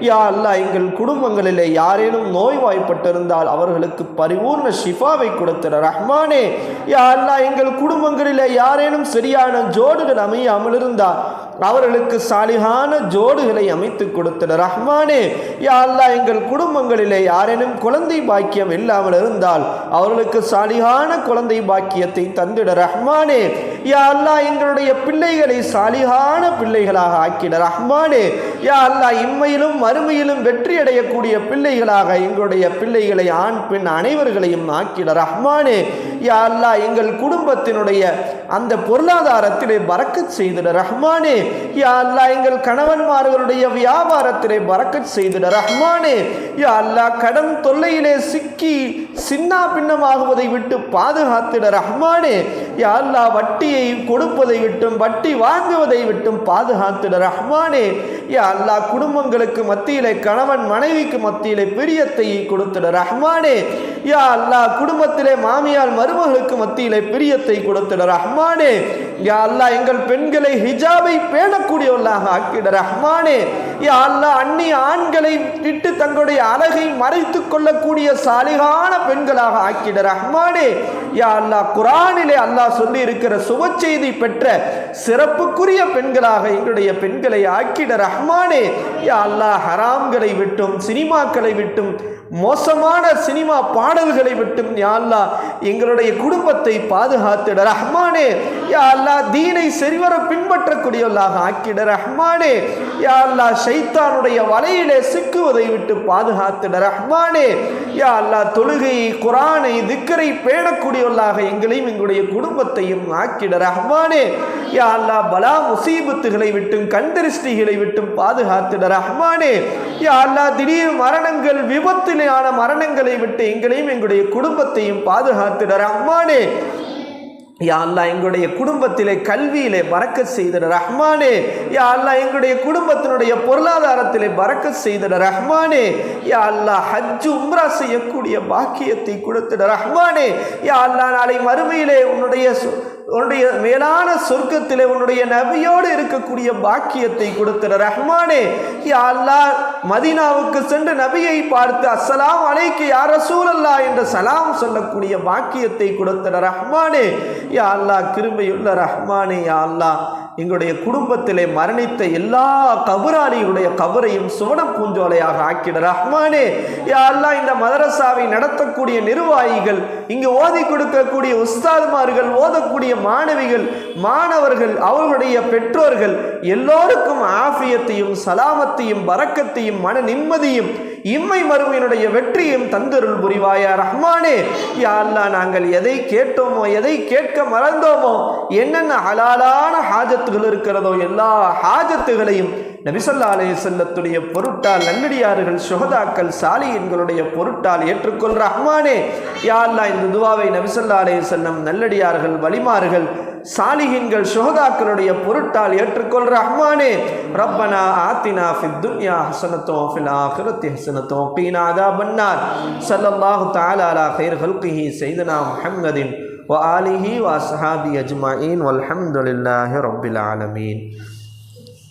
யா அல்லா எங்கள் குடும்பங்களிலே யாரேனும் நோய்வாய்ப்பட்டிருந்தால் அவர்களுக்கு பரிபூர்ண ஷிஃபாவை கொடுத்திட ரஹ்மானே. யா அல்லா எங்கள் குடும்பங்களிலே யாரேனும் சரியான ஜோடுகள் அமையாமல் இருந்தால் அவர்களுக்கு சாலிகான ஜோடுகளை அமைத்து கொடுத்திட ரஹ்மானே யா அல்லாஹ் எங்கள் குடும்பங்களிலே யாரேனும் குழந்தை பாக்கியம் இல்லாமல் இருந்தால் அவர்களுக்கு சாலிகான குழந்தை பாக்கியத்தை தந்திட. ரஹ்மானே யா அல்லாஹ் எங்களுடைய பிள்ளைகளை சாலிகான பிள்ளைகளாக ஆக்கிட. ரஹ்மானே யா அல்லாஹ் இம்மையிலும் மறுமையிலும் வெற்றி அடையக்கூடிய பிள்ளைகளாக எங்களுடைய பிள்ளைகளை ஆண் பெண் அனைவர்களையும் ஆக்கிட. ரஹ்மானே யா அல்லாஹ் எங்கள் குடும்பத்தினுடைய அந்த பொருளாதாரத்திலே பறக்க செய்திட. ரஹ்மானே யா அல்லா எங்கள் கணவன்மார்களுடைய வியாபாரத்திலே பறக்கச் செய்திட ரஹ்மானே. யா அல்லா கடன் தொல்லையிலே சிக்கி சின்னா பின்னமாகுவதை விட்டு பாதுகாத்திட ரஹ்மானே. யா அல்லாஹ் வட்டியை கொடுப்பதை விட்டும் வட்டி வாங்குவதை விட்டும் பாதுகாத்திட ரஹ்மானே. யா அல்லாஹ் குடும்பங்களுக்கு மத்தியிலே கணவன் மனைவிக்கு மத்தியிலே பிரியத்தை கொடுத்திட ரஹ்மானே. யா அல்லாஹ் குடும்பத்திலே மாமியார் மருமகளுக்கு மத்தியிலே பிரியத்தை கொடுத்திட ரஹ்மானே. யா அல்லாஹ் எங்கள் பெண்களை ஹிஜாபை பேணக்கூடியவர்களாக ஆக்கிட ரஹ்மானே. யா அல்லா அந்நிய ஆண்களை விட்டு தங்களுடைய அழகை மறைத்து கொள்ளக்கூடிய சாலிகான பெண்களாக ஆக்கிட ரஹ்மானே. யா அல்லாஹ் குரானிலே அல்லாஹ் சொல்லி இருக்கிற சுப செய்தி பெற்ற சிறப்புக்குரிய பெண்களாக எங்களுடைய பெண்களை ஆக்கிட ரஹ்மானே. யா அல்லா ஹராம்களை விட்டும் சினிமாக்களை விட்டும் மோசமான சினிமா பாடல்களை விட்டும் யா அல்லாஹ் எங்களுடைய குடும்பத்தை பாதுகாத்திட. ரஹ்மானே யா அல்லாஹ் தீனை சரிவர பின்பற்றக்கூடியவர்களாக ஆக்கிட. ரஹ்மானே யா அல்லாஹ் ஷைத்தானுடைய வலையிலே சிக்குவதை விட்டு பாதுகாத்திட. ரஹ்மானே யா அல்லாஹ் தொழுகையை குரானை திக்கரை பேணக்கூடியவர்களாக எங்களையும் எங்களுடைய குடும்பத்தையும் ஆக்கிட. ரஹ்மானே யா அல்லாஹ் பலா முசீபத்துகளை விட்டும் கண்திருஷ்டிகளை விட்டும் பாதுகாத்திட. ரஹ்மானே யா அல்லாஹ் திடீர் மரணங்கள் விபத்திலான மரணங்களை விட்டு எங்களையும் எங்களுடைய குடும்பத்தையும் பாதுகாத்திட ரஹ்மானே. யா அல்லாஹ் எங்களுடைய குடும்பத்திலே கல்வியிலே பறக்க செய்திட ரஹ்மானே. யா அல்லா எங்களுடைய குடும்பத்தினுடைய பொருளாதாரத்திலே பறக்க செய்திட ரஹ்மானே. யா அல்லாஹ் ஹஜ்ஜு உம்ரா செய்யக்கூடிய பாக்கியத்தை கொடுத்திட ரஹ்மானே. யா அல்லா நாளை மறுமையிலே உன்னுடைய உன்னுடைய மேலான சொர்க்கத்தில் உன்னுடைய நபியோடு இருக்கக்கூடிய பாக்கியத்தை கொடுத்துற ரஹ்மானே யா அல்லாஹ் மதீனாவுக்கு சென்று நபியை பார்த்து அஸ்ஸலாம் அலைக்கு யார் ரசூலல்லா என்று சலாம் சொல்லக்கூடிய பாக்கியத்தை கொடுத்துற ரஹ்மானே யா அல்லாஹ் கிருமையுள்ள ரஹ்மானே யா அல்லாஹ். எங்களுடைய குடும்பத்திலே மரணித்த எல்லா கபராளிகளுடைய கபரையும் சுவன பூஞ்சோலையாக ஆக்கிட ரஹ்மானே. யா அல்லாஹ் இந்த மதரசாவை நடத்தக்கூடிய நிர்வாகிகள் இங்கு ஓதி கொடுக்கக்கூடிய உஸ்தாதுமார்கள் ஓதக்கூடிய மாணவிகள் மாணவர்கள் அவர்களுடைய பெற்றோர்கள் எல்லோருக்கும் ஆஃபியத்தையும் சலாமத்தையும் வரக்கத்தையும் மன நிம்மதியும் இம்மை மறுமையினுடைய வெற்றியும் தந்தருள் புரிவாயா ரஹ்மானே? யா நாங்கள் எதை கேட்டோமோ எதை கேட்க மறந்தோமோ என்னென்ன ஹலாலான ஹாஜத்துகள் இருக்கிறதோ எல்லா ஹாஜத்துகளையும் நபிசல்லா அலைய செல்லத்துடைய பொருட்டால் நன்னடியார்கள் சுகதாக்கள் சாலி என்களுடைய பொருட்டால் ஏற்றுக்கொள்ற ரஹ்மானே. யாழ்லா இந்த துவாவை நபிசல்லா அலைய செல்லம் நல்லடியார்கள் வழிமாறுகள் சாலிஹின்கள் சுகதாக்களுடைய பொருட்டால் ஏற்றுக்கொள்ற ரஹ்மானே. ரப்பனா ஆத்தினா ஃபித் துன்யா ஹசனத்தோ ஃபில் ஆஹிரத்தி ஹசனத்தோ பீனா அதா பன்னார் சல்லல்லாஹு தாலாலா ஹைர் ஹல்கிஹி செய்தனா முஹம்மதின் وآله وأصحابه أجمعين والحمد لله رب العالمين